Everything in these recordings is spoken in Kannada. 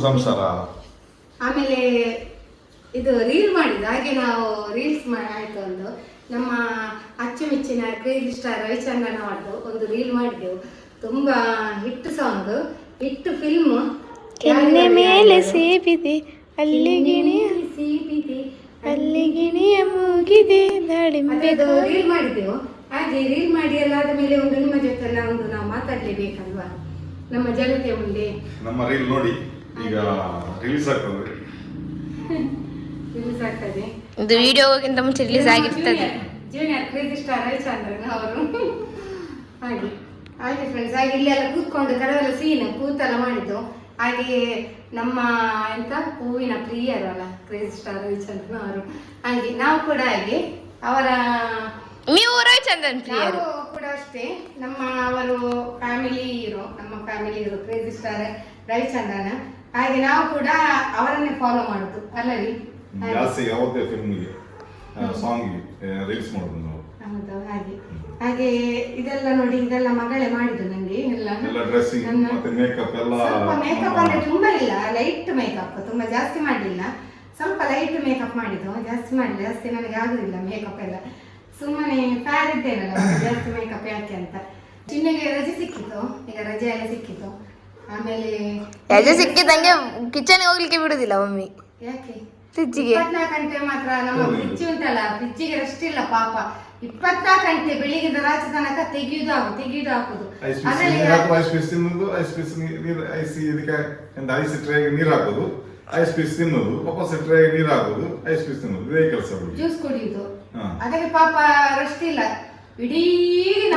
ಸಂಸಾರ. ಆಮೇಲೆ ಇದು ರೀಲ್ ಮಾಡಿದ್ದು ಹಾಗೆ ನಾವು ರೀಲ್ಸ್ ಆಯ್ತು ಒಂದು ನಮ್ಮ ಅಚ್ಚುಮೆಚ್ಚಿನ ಕ್ರೇಜಿ ಸ್ಟಾರ್ ರವಿಚಂದ್ರನ್ ಅವರದ್ದು ಒಂದು ರೀಲ್ ಮಾಡಿದ್ದೆವು. ತುಂಬಾ ಹಿಟ್ ಸಾಂಗ್ ಹಿಟ್ ಫಿಲ್ಮ್ ಕೆನ್ನೆ ಮೇಲೆ ಸೇಬಿದೆ ಅಲ್ಲಿ ಗಿಣಿ ಸೇಬಿದೆ ಅಲ್ಲಿ ಗಿಣಿಯ ಮೂಗಿದೆ ದಾಳಿಂಬೆ ಅದು ರೀಲ್ ಮಾಡಿದ್ದೆವು. ಹಾಗೆ ರೀಲ್ ಮಾಡಿ ಎಲ್ಲ ಆದ ಮೇಲೆ ಒಂದು ನಿಮ್ಮ ಜೊತೆ ಎಲ್ಲ ಒಂದು ನಾವು ಮಾತಾಡ್ಲೇಬೇಕಲ್ವಾ? ನಮ್ಮ ಜನತೆ ಮುಂದೆ. ನಮ್ಮ ರೀಲ್ ನೋಡಿ ಈಗ ರಿಲೀಸ್ ಆಗ್ತದೆ. ರಿಲೀಸ್ ಆಗ್ತದೆ. ಇದು ವಿಡಿಯೋಗಿಂತ ಮುಂಚೆ ರಿಲೀಸ್ ಆಗಿರ್ತದೆ. ಜೂನಿಯರ್ ಕ್ರೇಜಿ ಸ್ಟಾರ್ ರವಿಚಂದ್ರನ್ ಅವರು. ಹಾಗೆ ಹಾಗೆ ಫ್ರೆಂಡ್ಸ್ ಹಾಗೆ ಇಲ್ಲೆಲ್ಲ ಕೂತ್ಕೊಂಡು ಕೆಲವೆಲ್ಲ ಸೀನ್ ಕೂತೆಲ್ಲ ಮಾಡಿದ್ದು. ಹಾಗೆ ನಮ್ಮ ಎಂತ ಹೂವಿನ ಪ್ರಿಯರು ಅಲ್ಲ ಕ್ರೇಜಿ ಸ್ಟಾರ್ ರವಿಚಂದ್ರನ್ ಅವರು. ಹಾಗೆ ನಾವು ಕೂಡ ಹಾಗೆ ಅವರ ನೀವು ರವಿಚಂದ್ರನ್ ಪ್ರಿಯರು. ಕೂಡ ಅಷ್ಟೇ. ನಮ್ಮ ಅವರು family family hero crazy star ರೈಚಂದನ ಹಾಗೆ ನಾವು ಕೂಡ ಅವರನ್ನೇ ಫಾಲೋ ಮಾಡುದು ಅಲ್ಲರಿ? ಹಾಗೆ. ಜಾಸ್ತಿ ಯಾವತ್ತೇ ಫಿಲ್ಮ್ಗೆ ಸಾಂಗ್ ರೀಲ್ಸ್ ಮಾಡೋದು ನಾವು. ಹೌದು ಹಾಗೆ. ಹಾಗೆ ಇದೆಲ್ಲ ನೋಡಿ ಇದೆಲ್ಲ ಮಗಳೇ ಮಾಡಿದ್ದು ನಂಗೆ ಎಲ್ಲ. ಎಲ್ಲ ಡ್ರೆಸ್ಸಿಂಗ್ ಮತ್ತೆ ಮೇಕಪ್ ಎಲ್ಲ ಸ್ವಲ್ಪ ಮೇಕಪ್ ಅಂದ್ರೆ ತುಂಬಾ ಇಲ್ಲ ಲೈಟ್ ಮೇಕಪ್ ತುಂಬಾ ಜಾಸ್ತಿ ಮಾಡಲಿಲ್ಲ. ಸ್ವಲ್ಪ ಲೈಟ್ ಮೇಕಪ್ ಮಾಡಿದ್ದು ಜಾಸ್ತಿ ಮಾಡಲಿಲ್ಲ ಜಾಸ್ತಿ ನನಗೆ ಆಗುದಿಲ್ಲ ಮೇಕಪ್ ಎಲ್ಲ. ಸುಮ್ಮನೆ ಫ್ಯಾರ್ ಇದ್ದೇನಲ್ಲ ಜಾಸ್ತಿ ಮೇಕಪ್ ಯಾಕೆ ಅಂತ. ಚಿನ್ನಗೆ ರಜೆ ಸಿಕ್ಕಿತ್ತು ಈಗ ರಜೆ ಎಲ್ಲ ಸಿಕ್ಕಿತ್ತು. ಆಮೇಲೆ ರಜೆ ಸಿಕ್ಕಿದಂಗೆ ಕಿಚನ್ ಹೋಗ್ಲಿಕ್ಕೆ ಬಿಡುದಿಲ್ಲ ಮಮ್ಮಿ ಯಾಕೆ? ಫ್ರಿಜ್ಜಿಗೆ ಇಪ್ಪತ್ನಾಲ್ಕು ಗಂಟೆ ಮಾತ್ರ ನಮ್ಮ ಫ್ರಿಜ್ ಉಂಟಲ್ಲ ಫ್ರಿಜ್ಜಿಗೆ ರೆಸ್ಟ್ ಇಲ್ಲ ಪಾಪ. ಇಪ್ಪತ್ನಾಲ್ಕು ಗಂಟೆ ಬೆಳಿಗ್ಗೆ ರಾತ್ರಿ ತನಕ ತೆಗೆಯುದು ಹಾಕು ತೆಗೆಯುದು ಹಾಕುದು. ಐಸ್ ಪೀಸ್ ತಿನ್ನುದು ನೀರು ಹಾಕುದು ಐಸ್ ಪೀಸ್ ನೀರು ಐಸ್ ಇದಕ್ಕೆ ಎಂತ ಐಸ್ ಟ್ರೇಗೆ ನೀರು ಹಾಕೋದು ಐಸ್ ಪೀಸ್ ತಿನ್ನುದು ವಾಪಸ್ ಟ್ರೇಗೆ ನೀರು ಹಾಕೋದು ಐಸ್ ಪೀಸ್ ತಿನ್ನುದು ಇದೇ ಕೆಲಸ ಜ್ಯೂಸ್ ಕುಡಿಯುದು. ಅದಕ್ಕೆ ಪಾಪ ರೆಸ್ಟ್ ಇಲ್ಲ. ಇಡೀ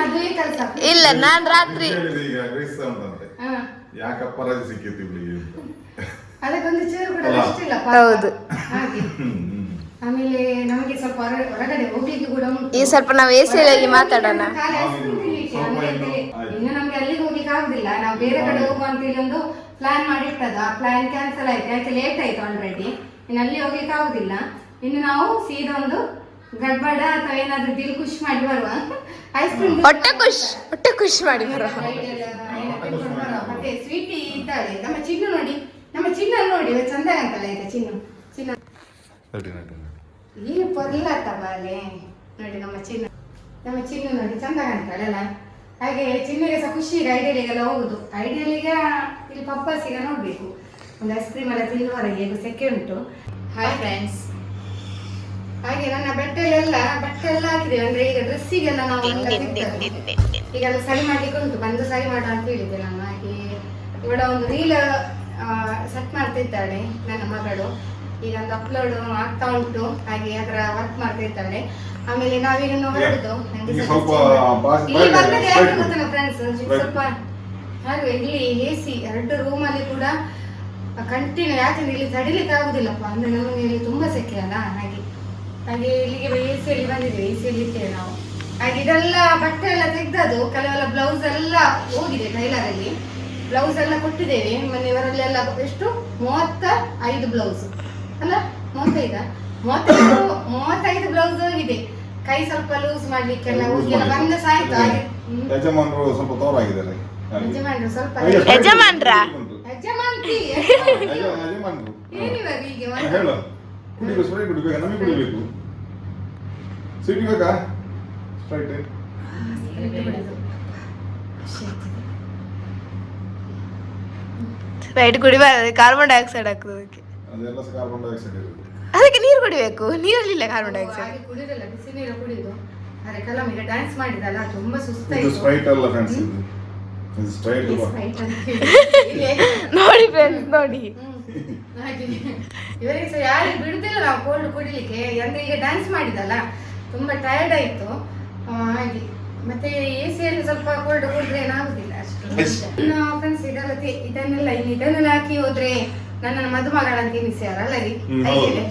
ಅದೇ ಕೆಲಸ ಇಲ್ಲ ನಾನ್ ರಾತ್ರಿ ಈಗ ಗ್ರಹಿಸ್ತಾ ಉಂಟಂತೆ ಯಾಕಪ್ಪ ರಜೆ ಸಿಕ್ಕಿತ್ತು ಇವಳಿಗೆ ಅಂತ. ಅದಕ್ಕೊಂದು ಚೂರು ಕೂಡ. ರೆಸ್ಟ್ ಇಲ್ಲ ಪಾಪ. ಹೌದು. ಹಾಗೆ. ಆಮೇಲೆ ನಮಗೆ ಸ್ವಲ್ಪ ಹೊರ- ಹೊರಗಡೆ ಹೋಗ್ಲಿಕ್ಕೆ ಕೂಡ ಉಂಟು ಈ ಸ್ವಲ್ಪ ನಾವು ಎ ಸಿ ಆಗಿ ಮಾತಾಡೋಣ ಖಾಲಿ ice ತಿನ್ಲಿಕ್ಕೆ. ಸ್ವಲ್ಪ ನಮ್ಗೆ ಇನ್ನು ಇಲ್ಲಿ- ಆಯ್ತು. ಇನ್ನು ನಮ್ಗೆ ಅಲ್ಲಿಗೆ ಹೋಗ್ಲಿಕ್ಕೆ ಆಗುದಿಲ್ಲ ನಾವು ಬೇರೆ ಕಡೆ ಹೋಗುವ ಅಂತ ಹೇಳಿ ಒಂದು ಪ್ಲಾನ್ ಮಾಡಿರ್ತದ ಆ ಪ್ಲಾನ್ ಕ್ಯಾನ್ಸಲ್ ಆಯ್ತು ಯಾಕೆ ಲೇಟ್ ಆಯ್ತು ಆಲ್ರೆಡಿ ಇನ್ನು ಅಲ್ಲಿ ಹೋಗ್ಲಿಕ್ಕೆ ಆಗುದಿಲ್ಲ ಇನ್ನು ನಾವು ಸೀದಾ ಒಂದು ಗಡ್ಬಡ ಅಥವಾ ಏನಾದ್ರೂ ದಿಲ್ ಖುಷಿ ಮಾಡಿ ಬರುವ? ಐಸ್ ಕ್ರೀಮ್ ಹೊಟ್ಟೆ ಖುಷ್ ಹೊಟ್ಟೆ ಖುಷ್ ಮಾಡಿ ಬರುವ. ಮತ್ತೆ ಸ್ವೀಟಿ ಇದ್ದಾಳೆ ನಮ್ಮ ಚಿನ್ನು ನೋಡಿ. ನಮ್ಮ ಚಿನ್ನ ನೋಡಿ. ಚಂದ ಅಂತಲ್ಲ ಈಗ ಚಿನ್ನು. ಚಿನ್ನ. ಈ. ಏನು ಪೊರ್ಲಾತ ನೋಡಿ ನಮ್ಮ ಚಿನ್ನ. ನಮ್ಮ ಚಿನ್ನು ನೋಡಿ ಚಂದ ಕಾಣ್ತಾಳೆ ಅಲ್ಲ? ಹಾಗೆ ಚಿನ್ನಗೆ ಸಹ ಖುಷಿ ಈಗ ಐಡಿಯಲಿಗೆಲ್ಲ ಹೋಗುದು. ಐಡಿಯಲಿಗೆ ಇಲ್ಲಿ ಪಪ್ಪಾಸಿಗೆ ನೋಡ್ಬೇಕು ಒಂದು ಐಸ್ ಕ್ರೀಮ್ ಎಲ್ಲ ತಿನ್ನುವರೆಗೆ ಸೆಕೆ ಉಂಟು. ಹಾಯ್ ಫ್ರೆಂಡ್ಸ್ ಹಾಗೆ ನನ್ನ ಬಟ್ಟೆಲೆಲ್ಲ ಬಟ್ಟೆ ಎಲ್ಲ ಹಾಕಿದೆ. ಅಂದ್ರೆ ಈಗ ಡ್ರೆಸ್ಸಿಗೆಲ್ಲ ನಾವು ಈಗ ಅದು ಈಗೆಲ್ಲ ಸರಿ ಮಾಡ್ಲಿಕ್ಕೆ ಉಂಟು. ಬಂದು ಸರಿ ಮಾಡ ಅಂತ ಹೇಳಿದ್ದೆ ನಾನು. ಹಾಗೆ ಇವಳ ಒಂದು ರೀಲ್ ಸೆಟ್ ಮಾಡ್ತಾ ಇದ್ದಾಳೆ ನನ್ನ ಮಗಳು. ಈಗ ಒಂದು ಅಪ್ಲೋಡ್ ಆಗ್ತಾ ಉಂಟು. ಹಾಗೆ ಅದರ ವರ್ಕ್ ಮಾಡ್ತಾ ಇದ್ದಾಳೆ. ಆಮೇಲೆ ನಾವೀಗ ಹೊರಡುದು. ಇಲ್ಲಿ ಬರ್ತದೆ ಯಾಕೆ ಬಾಯ್ ಫ್ರೆಂಡ್ಸ್ ಸ್ವಲ್ಪ ಹಾಗೆ ಇಲ್ಲಿ ಎ ಸಿ ಎರಡು ರೂಮಲ್ಲಿ ಕೂಡ ಕಂಟಿನ್ಯೂ ಯಾಕಂದ್ರೆ ಇಲ್ಲಿ ತಡಿಲಿಕ್ಕೆ ಆಗುದಿಲ್ಲಪ್ಪ? ಅಂದ್ರೆ ನಮಗೆ ಇಲ್ಲಿ ತುಂಬಾ ಸೆಕೆ ಅಲ್ಲ? ಹಾಗೆ ಹಾಗೆ ಇಲ್ಲಿಗೆ ಎ ಸಿ ಅಲ್ಲಿ ಬಂದಿದ್ದೇವೆ ಎ ಸಿ ಅಲ್ಲಿ ಇದ್ದೇವೆ ನಾವು. ಹಾಗೆ ಇದೆಲ್ಲ ಬಟ್ಟೆ ಎಲ್ಲ ತೆಗ್ದದು ಕೆಲವೆಲ್ಲ ಬ್ಲೌಸ್ ಎಲ್ಲ ಹೋಗಿದೆ ಟೈಲರ್ ಅಲ್ಲಿ. ಬ್ಲೌಸ್ ಎಲ್ಲ ಕೊಟ್ಟಿದ್ದೇವೆ ಮೊನ್ನೆ ಇವರಲ್ಲೆಲ್ಲ ಎಷ್ಟು? ಮೂವತ್ತ ಐದು ಬ್ಲೌಸ್ ಅಲ್ಲ ಮೂವತ್ತೈದ? ಮೂವತ್ತೈದು ಮೂವತ್ತೈದು ಬ್ಲೌಸ್ ಹೋಗಿದೆ. ಕೈ ಸ್ವಲ್ಪ ಲೂಸ್ ಮಾಡ್ಲಿಕ್ಕೆಲ್ಲ ಹೋಗಿಲ್ಲ ಮಾಡಿದ್ದು. ಬಂದ ಸಾಯ್ತು ಹಾಗೆ. ಯಜಮಾನರು ಸ್ವಲ್ಪ ತೋರಾಗಿದ್ದಾರೆ ಹಾಗೆ. ಯಜಮಾನ್ರು ಸ್ವಲ್ಪ ಯಜಮಾನ್ರ? ಯಜಮಾನ್ತಿ ಏನಿವಾಗ ಹೀಗೆ? ಹೇಳು. ಕುಡಿಬೇಕು ಸ್ಪ್ರೈಟ್ ಕುಡಿಬೇಕಾ ನಮಗೆ ಕುಡಿಬೇಕು. ಸ್ವೀಟ್ ಬೇಕಾ ಸ್ಪ್ರೈಟ್ ರೈಟ್ ಕುಡಿಬಾರ್ದು ಕಾರ್ಬನ್ ಡೈಆಕ್ಸೈಡ್ ಹಾಕೋದಕ್ಕೆ ಅದೆಲ್ಲ ಕಾರ್ಬನ್ ಡೈಆಕ್ಸೈಡ್ ಇರುತ್ತೆ. ಅದಕ್ಕೆ ನೀರು ಕುಡಿಬೇಕು ನೀರಲ್ಲಿಲ್ಲ ಕಾರ್ಬನ್ ಡೈಆಕ್ಸೈಡ್ ಕುಡಿರಲ್ಲ ಬಿಸಿ ನೀರು ಕುಡಿಯೋದು ಅರೆ ಕಲಂ ಈಗ ಡ್ಯಾನ್ಸ್ ಮಾಡಿದಲ್ಲ ತುಂಬಾ ಇದು ಸುಸ್ತಾಯ್ತು ಸ್ಪ್ರೈಟ್ ಅಲ್ಲ ಫ್ರೆಂಡ್ಸ್ ಇದು. ಇದು ಹೇಳಿ. ನೋಡಿ ಫ್ರೆಂಡ್ಸ್ ನೋಡಿ. ಇವರಿಗೆ ಸಹ ಯಾರಿಗೆ ಬಿಡುದಿಲ್ಲ ನಾವು ಕೋಲ್ಡ್ ಕುಡಿಲಿಕ್ಕೆ. ಅಂದ್ರೆ ಈಗ ಡ್ಯಾನ್ಸ್ ಮಾಡಿದಲ್ಲ ತುಂಬಾ ಟಯರ್ಡ್ ಆಯ್ತು. ಹಾಗೆ. ಮತ್ತೆ ಎ ಸಿಯಲ್ಲಿ ಸ್ವಲ್ಪ ಕೋಲ್ಡ್ ಕುಡಿದ್ರೆ ಏನಾಗುದಿಲ್ಲ ಅಷ್ಟು. ಫ್ರೆಂಡ್ಸ್ ಇದೆಲ್ಲ ಇದನ್ನೆಲ್ಲ ಇಲ್ಲಿ ಇದನ್ನೆಲ್ಲ ಹಾಕಿ ಹೋದ್ರೆ ನನ್ನನ್ನು ಮದುಮಗಳಂತ ರೀ? ಹ್ಮ್, ಹೌದು. ಕೈಯಲ್ಲಿ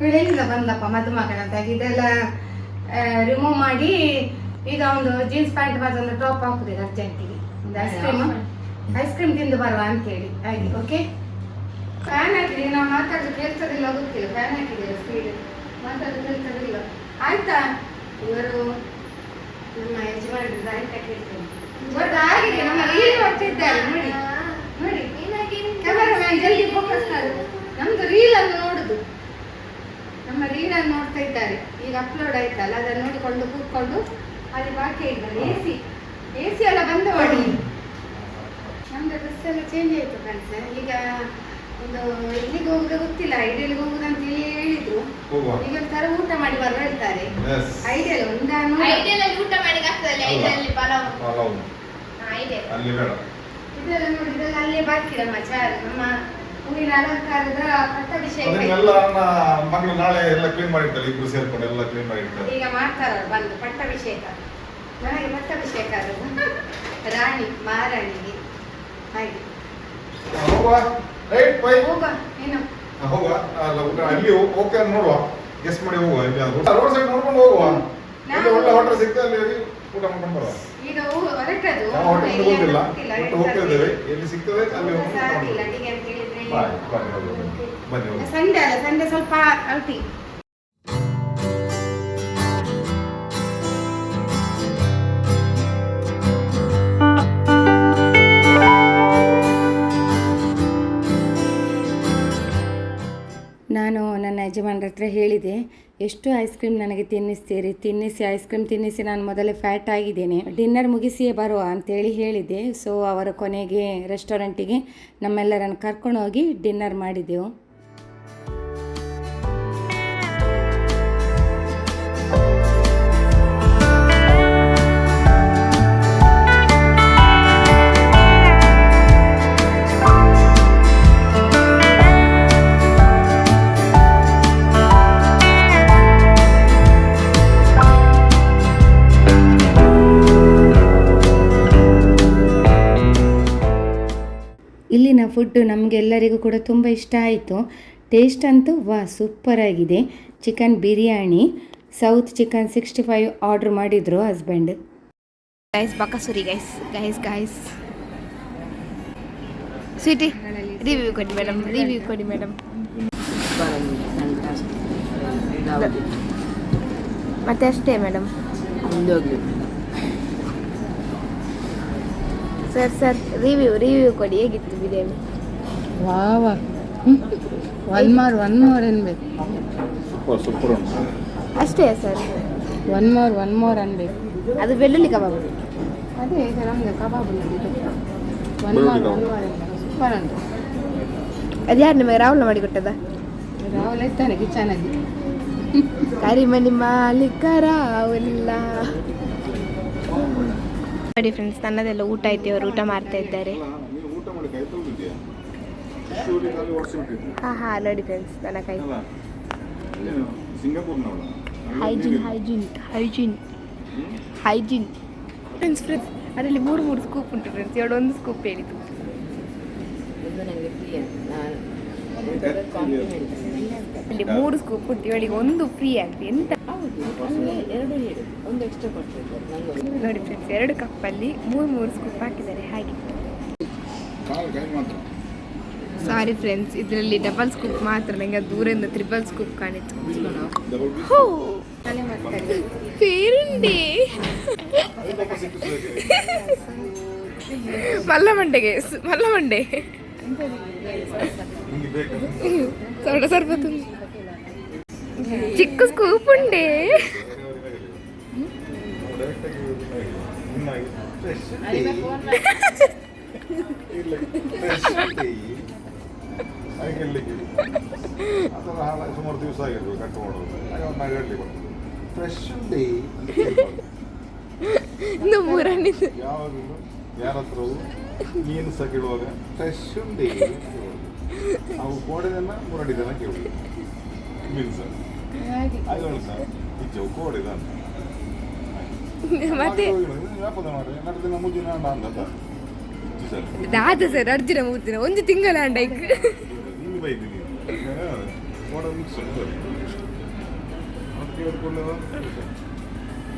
ಇವಳೆಲ್ಲಿಂದ ಬಂದಪ್ಪ ಮದುಮಗಳ ಅಂತ? ಇದೆಲ್ಲ ರಿಮೂವ್ ಮಾಡಿ ಈಗ ಒಂದು ಜೀನ್ಸ್ ಪ್ಯಾಂಟ್ ಮತ್ತು ಒಂದು ಟಾಪ್ ಹಾಕುದು ಅರ್ಜೆಂಟಿಗೆ ಒಂದು ಐಸ್ ಕ್ರೀಮ್ ಐಸ್ ಕ್ರೀಮ್ ತಿಂದು ಬರುವ ಅಂತೇಳಿ. ಹಾಗೆ ಓಕೆ ಫ್ಯಾನ್ ಹಾಕಿದೀವಿ ನಾವು ಮಾತಾಡೋದು ಕೇಳ್ತದಿಲ್ಲ ಗೊತ್ತಿಲ್ಲ. ಫ್ಯಾನ್ ಹಾಕಿದ್ದೀವಿ ಸ್ಪೀಡ್ ಮಾತಾಡೋದು ಕೇಳ್ತದಿಲ್ಲ ಆಯ್ತಾ? ಇವರು ನಮ್ಮ ಯಜಮಾನರು ಕೇಳ್ತಾರೆ ಗೊತ್ತಾಗಿದೆ ನಮ್ಮ ರೀಲ್ ಬರ್ತಿದ್ದಾರೆ. ನೋಡಿ ನೋಡಿ. ಕ್ಯಾಮರಾಮ್ಯಾನ್ ಜಲ್ದಿ ಫೋಕಸ್ ಮಾಡು. ನಮ್ದು ರೀಲ್ ಅನ್ನು ನೋಡುದು. ನಮ್ಮ ರೀಲ್ ಅನ್ನು ನೋಡ್ತಾ ಇದ್ದಾರೆ. ಈಗ ಅಪ್ಲೋಡ್ ಆಯ್ತಲ್ಲ ಅದನ್ನು ನೋಡಿಕೊಂಡು ಕೂತ್ಕೊಂಡು ಅಲ್ಲಿ ಬಾಕಿ ಇದ್ದಾರೆ ಎ ಸಿ ಎ ಸಿ ಎಲ್ಲ ಬಂದ ಮಾಡಿ ನಮ್ದು ಡ್ರೆಸ್ ಎಲ್ಲ ಚೇಂಜ್ ಆಯ್ತು ಕಣ್ಸ ಈಗ ಒಂದು ಇಲ್ಲಿಗೆ ಹೋಗುದ ಗೊತ್ತಿಲ್ಲ ಐಡಿಯಲ್ಲಿ ಹೋಗುದ ಅಂತ ಹೇಳಿ ಹೇಳಿದ್ರು. ಹೋಗುವ. ಈಗ ಒಂಥರ ಊಟ ಮಾಡಿ ಬರುವ ಹೇಳ್ತಾರೆ. ಎಸ್ ಐಡಿಯಲ್ ಒಂದಾನು ಐಡಿಯಲ್ಲಿ ಊಟ ಮಾಡಿ ಆಗ್ತದಲ್ಲ ಐಡಿಯಲ್ಲಿ ಪಲಾವ್. ಪಲಾವ್. ಐಡಿಯಲ್ ಅಲ್ಲಿ ಬೇಡ. ಇದೆಲ್ಲ ನೋಡಿ ಇದೆಲ್ಲ ಅಲ್ಲೇ ಬಾಕಿ ನಮ್ಮ ಚಾರ್ ನಮ್ಮ ಹೂವಿನ ಅಲಂಕಾರದ ಪಟ್ಟಾಭಿಷೇಕ ಅದನ್ನೆಲ್ಲ ನನ್ನ ಮಗಳು ನಾಳೆ ಎಲ್ಲ ಕ್ಲೀನ್ ಮಾಡಿರ್ತಾರೆ ಇಬ್ರು ಸೇರ್ಕೊಂಡು ಎಲ್ಲ ಕ್ಲೀನ್ ಮಾಡಿರ್ತಾರೆ ಈಗ ಮಾಡ್ತಾರ ಬಂದು ಪಟ್ಟಾಭಿಷೇಕ. ನನಗೆ ಪಟ್ಟಾಭಿಷೇಕ ಅದು ರಾಣಿ ಮಹಾರಾಣಿಗೆ. ಹಾಗೆ. ಹೋಗುವ. ರೈಟ್ ಬೈ ಹೋಗ ಏನು? ಹೋಗುವ ಅಲ್ಲ ಓಕೆ ನೋಡುವ. ಗೆಸ್ಟ್ ಮಾಡಿ ಹೋಗುವ ಇಲ್ಲಿ ರೋಡ್ ಸೈಡ್ ನೋಡ್ಕೊಂಡು ಹೋಗುವ. ಇಲ್ಲಿ ಒಳ್ಳೆ ಹೋಟೆಲ್ ಸಿಗ್ತದೆ ಅಲ್ಲಿ ಹೋಗಿ ಊಟ ಮಾಡ್ಕೊಂಡು ಬರುವ. ಈಗ ಹೊರಟದು ಹೋಟೆಲ್ ಎಲ್ಲಿ ಬಟ್ ಹೋಗ್ತಾ ಇದ್ದೇವೆ. ಎಲ್ಲಿ ಸಿಗ್ತದೆ ಅಲ್ಲಿ ಹೋಗಿ ಬನ್ನಿ ಸಂಡೆ ಅಲ್ಲ ಸಂಡೆ ಸ್ವಲ್ಪ ಅಲ್ಟಿ ಹತ್ರ ಹೇಳಿದೆ, ಎಷ್ಟು ಐಸ್ ಕ್ರೀಮ್ ನನಗೆ ತಿನ್ನಿಸ್ತೀರಿ? ತಿನ್ನಿಸಿ ಐಸ್ ಕ್ರೀಮ್ ತಿನ್ನಿಸಿ, ನಾನು ಮೊದಲೇ ಫ್ಯಾಟ್ ಆಗಿದ್ದೇನೆ. ಡಿನ್ನರ್ ಮುಗಿಸಿಯೇ ಬರುವ, ಅಂತೇಳಿ ಹೇಳಿದೆ. ಸೊ ಅವರ ಕೊನೆಗೆ ರೆಸ್ಟೋರೆಂಟಿಗೆ ನಮ್ಮೆಲ್ಲರನ್ನು ಕರ್ಕೊಂಡೋಗಿ ಡಿನ್ನರ್ ಮಾಡಿದೆವು ಇಲ್ಲಿನ ಫುಡ್ಡು ನಮಗೆಲ್ಲರಿಗೂ ಕೂಡ ತುಂಬ ಇಷ್ಟ ಆಯಿತು. ಟೇಸ್ಟ್ ಅಂತೂ ವಾ ಸೂಪರ್ ಆಗಿದೆ. Chicken biryani south chicken sixty five order ಮಾಡಿದರು husband guys ಬಕಸುರಿ guys guys guys sweety review ಕೊಡಿ ಮೇಡಮ್ ರಿವ್ಯೂ ಕೊಡಿ ಮೇಡಮ್ ಮತ್ತೆ ಅಷ್ಟೇ madam sir sir review review ಕೊಡಿ. ಹೇಗಿತ್ತು biryani? Wow. One more one more ಅನ್ಬೇಕು. ಸೂಪರ್ ಸೂಪರ್ ಅಷ್ಟೇ sir? One more one more ಅನ್ಬೇಕು. ಅದು ಬೆಳ್ಳುಳ್ಳಿ ಕಬಾಬ್. ಅದೇ ಈಗ ನಮ್ದು kebab one more. One more super ಉಂಟು. ಅದು ಯಾರು ನಿಮಗೆ ರಾಹುಲ್ ಮಾಡಿ ಕೊಟ್ಟದ? ರಾಹುಲ್ ಇರ್ತಾನೆ ಕಿಚನಲ್ಲಿ ಕರಿಮಣಿ ಮಾಲೀಕ ರಾಹುಲ್ಲ ನೋಡಿ ಫ್ರೆಂಡ್ಸ್ ನನ್ನದೆಲ್ಲ ಊಟ ಐತಿ ಅವರು ಊಟ ಮಾಡ್ತಾ ಇದ್ದಾರೆ. ಹಾ ಹಾ ನೋಡಿ ಫ್ರೆಂಡ್ಸ್ ನನ್ನ ಕೈ. Hygiene hygiene hygiene hygiene friends friends ಅದರಲ್ಲಿ ಮೂರು ಮೂರು ಸ್ಕೂಪ್ ಉಂಟು ಫ್ರೆಂಡ್ಸ್ ಎರಡೊಂದು ಒಂದು ಸ್ಕೂಪ್ ಹೇಳಿದ್ದು ಅಲ್ಲಿ. ಮೂರು ಸ್ಕೂಪ್ ಉಂಟು ಇವಳಿಗೆ ಒಂದು ಫ್ರೀ ಆಗ್ತದೆ ಎಂತ? ನೋಡಿ ಫ್ರೆಂಡ್ಸ್ ಎರಡು ಕಪ್ಪಲ್ಲಿ ಮೂರು ಮೂರು ಸ್ಕೂಪ್ ಹಾಕಿದ್ದಾರೆ. ಹಾಗೆ. ಸಾರಿ ಫ್ರೆಂಡ್ಸ್ ಇದರಲ್ಲಿ ಡಬಲ್ ಸ್ಕೂಪ್ ಮಾತ್ರ. ನನಗೆ ದೂರದಿಂದ ತ್ರಿಬಲ್ ಸ್ಕೂಪ್ ಕಾಣಿತ್ತು ಪೇರುಂಡೆ. ಮಲ್ಲಮಂಡೆಗೆ ಮಲ್ಲಮಂಡೆ. ಸ್ವಲ್ಪ ಸ್ವಲ್ಪ ತುಂಬ ಚಿಕ್ಕ ಸ್ಕೂಪ್ ಉಂಡೆ ಸುಮಾರು ದಿವಸ ಆಗಿರ್ಬೇಕು ಕಟ್ ಮಾಡೋದು ಆಗ ಒಂದು ನಾಳೆ ಹೇಳಲಿ ಬರ್ತದೆ ಫ್ರೆಶ್ ಡೇ ಇನ್ನು ಮೂರನೇದು ಯಾವಾಗಲೂ ಯಾರ ಹತ್ರವು ಮೀನು ಸಹ ಕೇಳುವಾಗ ಫ್ರೆಶ್ ಡೇ ಅವು ಕೋಡೆದನ್ನ ಮೂರಡಿ ಜನ ಕೇಳುದು ಮೀನು ಸಹ ಅದು ಹೇಳ್ತಾ ಇಜ್ಜವು ಕೋಡೆದ ಅಂತ ಮತ್ತೆ ವ್ಯಾಪಾರ ಮಾಡಿ ಎರಡು ದಿನ ಮುಂಜಿನ ಅಂಡ ಅಂತ ಇಜ್ಜಿ ಸರ್ ದಾದ ಸರ್ ಅರ್ಜುನ ಮೂತಿನ ಒಂದು ತಿಂಗಳ ಅಂಡ ಈಗ ನೀನು ಬೈದಿ ನೀನು ಕೋಡ ಮಿಕ್ಸ್ ಅದಕ್ಕೆ ಹೇಳ್ಕೊಳ್ಳೋದು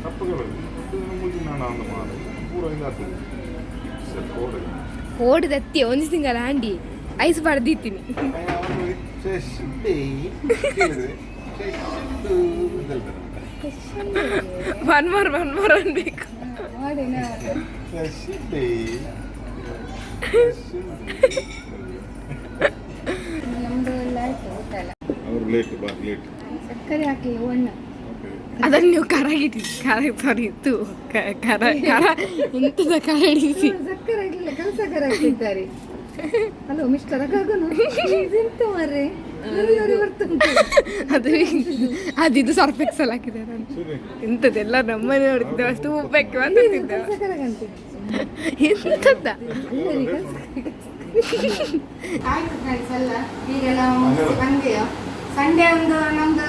ತಪ್ಪುಗಳು ಒಂದು ದಿನ ಮುಂಜಿನ ಹಣ ಅಂತ ಮಾಡಿ ಪೂರ ಇದಾಗ್ತದೆ ಸರ್ ಕೋಡ್ ದತ್ತಿ ಒಂದು ತಿಂಗಳ ಅಂಡಿ ಐಸ್ ಬಡ್ದಿತ್ತೀನಿ ಒನ್ ಮೋರ್ ಒನ್ ಮೋರ್ ಅನ್ಬೇಕು. ಸಕ್ಕರೆ ಹಾಕಿ ಒಣ್ಣ ಅದನ್ನು ನೀವು ಕರಗಿಡಿ ಕರ ಸಾರಿ ಇತ್ತು ಖಾರ ಕರ ಕರ ಎಂತದ ಕರಡಿಸಿ ಸಕ್ಕರೆ ಹಾಕಲಿಲ್ಲ ಕೆಲಸ ಕರ ಹಾಕ್ತಿದ್ದಾರೆ. ಹಲೋ ಮಿಸ್ಟರ್ ಅಕ್ಕಾಗನು ಎಂತ ಮಾರ್ರೆ ಬರ್ತುಂಟು ಅದು ಅದಿದು ಸರ್ಫ್ ಎಕ್ಸಲ್ ಹಾಕಿದೆ ನಾನು. ಇಂಥದ್ದೆಲ್ಲ ನಮ್ಮನೆ ನೋಡ್ತಿದ್ದೆ ಅಷ್ಟು ಉಪ್ಪಕ್ಕೆ ಎಂತದ್ದ ಆಯ್ತು ಫ್ರೆಂಡ್ಸ್ ಈಗೆಲ್ಲ ಬಂದೆಯೋ ಸಂಡೇ ಒಂದು ನಮ್ದು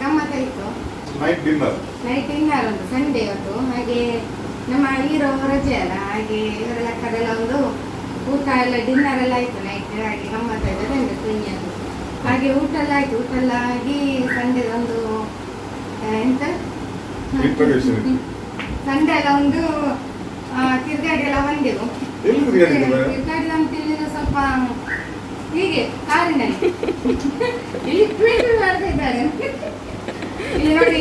ಗಮ್ಮತ್ತ ಇತ್ತು ನೈಟ್ ಡಿನ್ನರ್ ನೈಟ್ ಡಿನ್ನರ್ ಒಂದು ಸಂಡೇ ಇವತ್ತು. ಹಾಗೆ ನಮ್ಮ ಹೀರೋ ರಜೆ ಅಲ್ಲ. ಹಾಗೆ ಇವರೆಲ್ಲ ಕಡೆಲ್ಲ ಒಂದು ಊಟ ಎಲ್ಲ ಡಿನ್ನರ್ ಎಲ್ಲ ಆಯಿತು ನೈಟ್ ಹಾಗೆ ಗಮ್ಮತ್ತ ಇದೆ ಬಂದೆ ಕುಂಜದ್ದು ಹಾಗೆ ಊಟ ಎಲ್ಲ ಆಯಿತು ಊಟ ಎಲ್ಲ ಆಗಿ ಸಂಡೆ ಒಂದು ಎಂತ? ಸಂಡೆ ಎಲ್ಲ ಒಂದು ತಿರ್ಗಾಡಿ ಎಲ್ಲ ಬಂದೆವು ತಿರುಗಾಡಿ ಅಂತ ಹೇಳಿದ್ರೆ ಸ್ವಲ್ಪ ಹೀಗೆ ಕಾರಿನಲ್ಲಿ. ಇಲ್ಲಿ ಟ್ವೀಟ್ ಮಾಡ್ತಾ ಇದ್ದಾರೆ. ಇಲ್ಲಿ ನೋಡಿ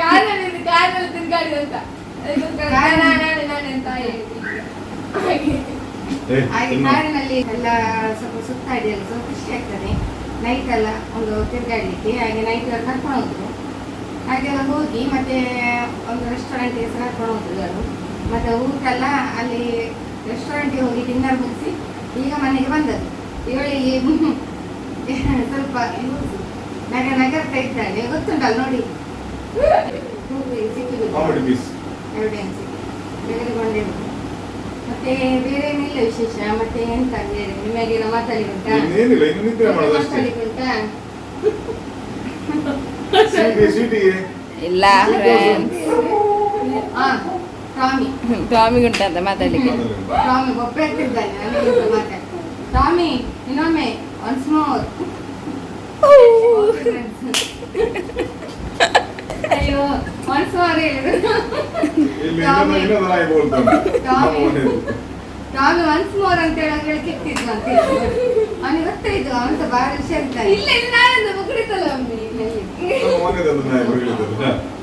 ಕಾರಿನಲ್ಲಿ ಕಾರಲ್ಲಿ ತಿರ್ಗಾಡಿ ಅಂತ. ಏ, ಹಾಗೆ ಕಾರಿನಲ್ಲಿ ಎಲ್ಲ ಸ್ವಲ್ಪ ಸುತ್ತಾಡಿ ಎಲ್ಲ ಸ್ವಲ್ಪ ಖುಷಿ ಆಗ್ತದೆ. ನೈಟ್ ಎಲ್ಲ ಒಂದು ತಿರುಗಾಡಲಿಕ್ಕೆ ಹಾಗೆ ನೈಟ್ ಕರ್ಕೊಂಡು ಹೋದ್ರು ಹಾಗೆಲ್ಲ ಹೋಗಿ ಮತ್ತೆ ಒಂದು ರೆಸ್ಟೋರೆಂಟ್ಗೆ ಹೆಸರು ಕರ್ಕೊಂಡು ಹೋದ್ರು ಅವರು ಮತ್ತೆ ಊಟ ಎಲ್ಲ ಅಲ್ಲಿ ರೆಸ್ಟೋರೆಂಟ್ಗೆ ಹೋಗಿ ಡಿನ್ನರ್ ಮುಗಿಸಿ ಈಗ ಮನೆಗೆ ಬಂದದ್ದು. ಇವಳಿಗೆ ಸ್ವಲ್ಪ ನಗರ ನಗರ್ತಾ ಇದ್ದಾಳೆ ಗೊತ್ತುಂಟಲ್ಲ ನೋಡಿ. ಕಾಮಿಡಿ ಪೀಸ್ ಎವಿಡೆನ್ಸ್ ತೆಗೆದುಕೊಂಡಿದ್ದು ಮತ್ತೆ ಬೇರೆ ಏನಿಲ್ಲ ವಿಶೇಷ? ಮತ್ತೆ ಎಂತ ನಿಮಗೆ ಮಾತಾಡಿ ಉಂಟಾ? ಇನ್ನೇನಿಲ್ಲ ಇನ್ನು ನಿದ್ರೆ ಮಾಡೋದು ಅಷ್ಟೇ ಸೀಟಿಗೆ ಇಲ್ಲ. ಹಾ ಟಾಮಿ. ಟಾಮಿಗೆ ಉಂಟಂತ ಮಾತಾಡ್ಲಿಕ್ಕೆ. ಟಾಮಿ ಒಬ್ಬ ಇರ್ತಿದ್ದಾನೆ ನನಗೆ ಮಾತಾಡಿ ಟಾಮಿ ಇನ್ನೊಮ್ಮೆ ಒನ್ಸ್ ಮೋರ್ ಅಯ್ಯೋ ಒನ್ಸ್ ಮೋರ್ ಹೇಳಿದ್ರು. ಟಾಮಿ ಒನ್ಸ್ ಮೋರ್ ಅಂತ ಹೇಳಿ ಕಿತ್ತಿದ್ನು ಅಂತ ಅವನಿಗೆ ಇಲ್ಲ ಇದು ನಾನೊಂದು ಬಾರಿ.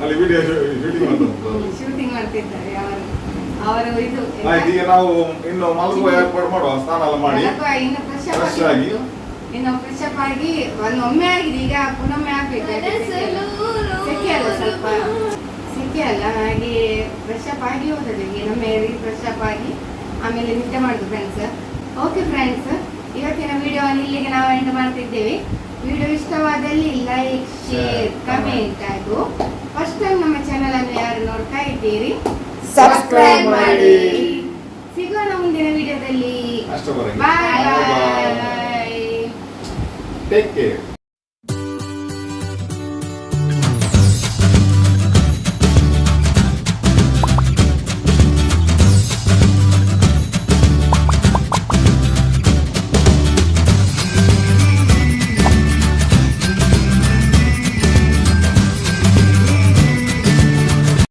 ಅಲ್ಲಿ ವಿಡಿಯೋ ಶೂಟಿಂಗ್ ಮಾಡ್ತಿದ್ದಾರೆ ಅವರು ಅವರು ಇದು ಈಗ ನಾವು ಇನ್ನು ಮಲಗುವ ಏರ್ಪಾಡು ಮಾಡುವ? ಸ್ನಾನ ಎಲ್ಲ ಮಾಡಿ. ಮಲಗುವ ಇನ್ನು ಫ್ರೆಶ್ ಅಪ್ Fresh ಆಗಿ. ಇನ್ನು ಫ್ರೆಶ್ ಅಪ್ ಆಗಿ ಒಂದು ಒಮ್ಮೆ ಆಗಿದೆ ಈಗ ಪುನೊಮ್ಮೆ ಆಗ್ಬೇಕು. ಸೆಕೆ ಅಲ್ಲ ಸ್ವಲ್ಪ. ಸೆಕೆ ಅಲ್ಲ ಹಾಗೆ ಫ್ರೆಶ್ ಅಪ್ ಆಗಿ ಹೋದದ್ದು ನಮ್ಮ ಇನ್ನೊಮ್ಮೆ ಫ್ರೆಶ್ ಅಪ್ ಆಗಿ ಆಮೇಲೆ ನಿತ್ಯ ಮಾಡುದು ಫ್ರೆಂಡ್ಸ್ ಓಕೆ ಫ್ರೆಂಡ್ಸ್ ಇವತ್ತಿನ ವಿಡಿಯೋ ಇಲ್ಲಿಗೆ ನಾವು ಎಂಡ್ ಮಾಡ್ತಿದ್ದೇವೆ. ವಿಡಿಯೋ ಇಷ್ಟವಾದಲ್ಲಿ ಲೈಕ್ ಶೇರ್ ಕಮೆಂಟ್ ಹಾಗೂ ಫಸ್ಟ್ ಟೈಮ್ ನಮ್ಮ ಚಾನೆಲ್ ಅನ್ನು ಯಾರು ನೋಡ್ತಾ ಇದ್ದೀರಿ Subscribe ಮಾಡಿ. ಸಿಗೋಣ ಮುಂದಿನ ವಿಡಿಯೋದಲ್ಲಿ ಬಾಯ್. Bye take care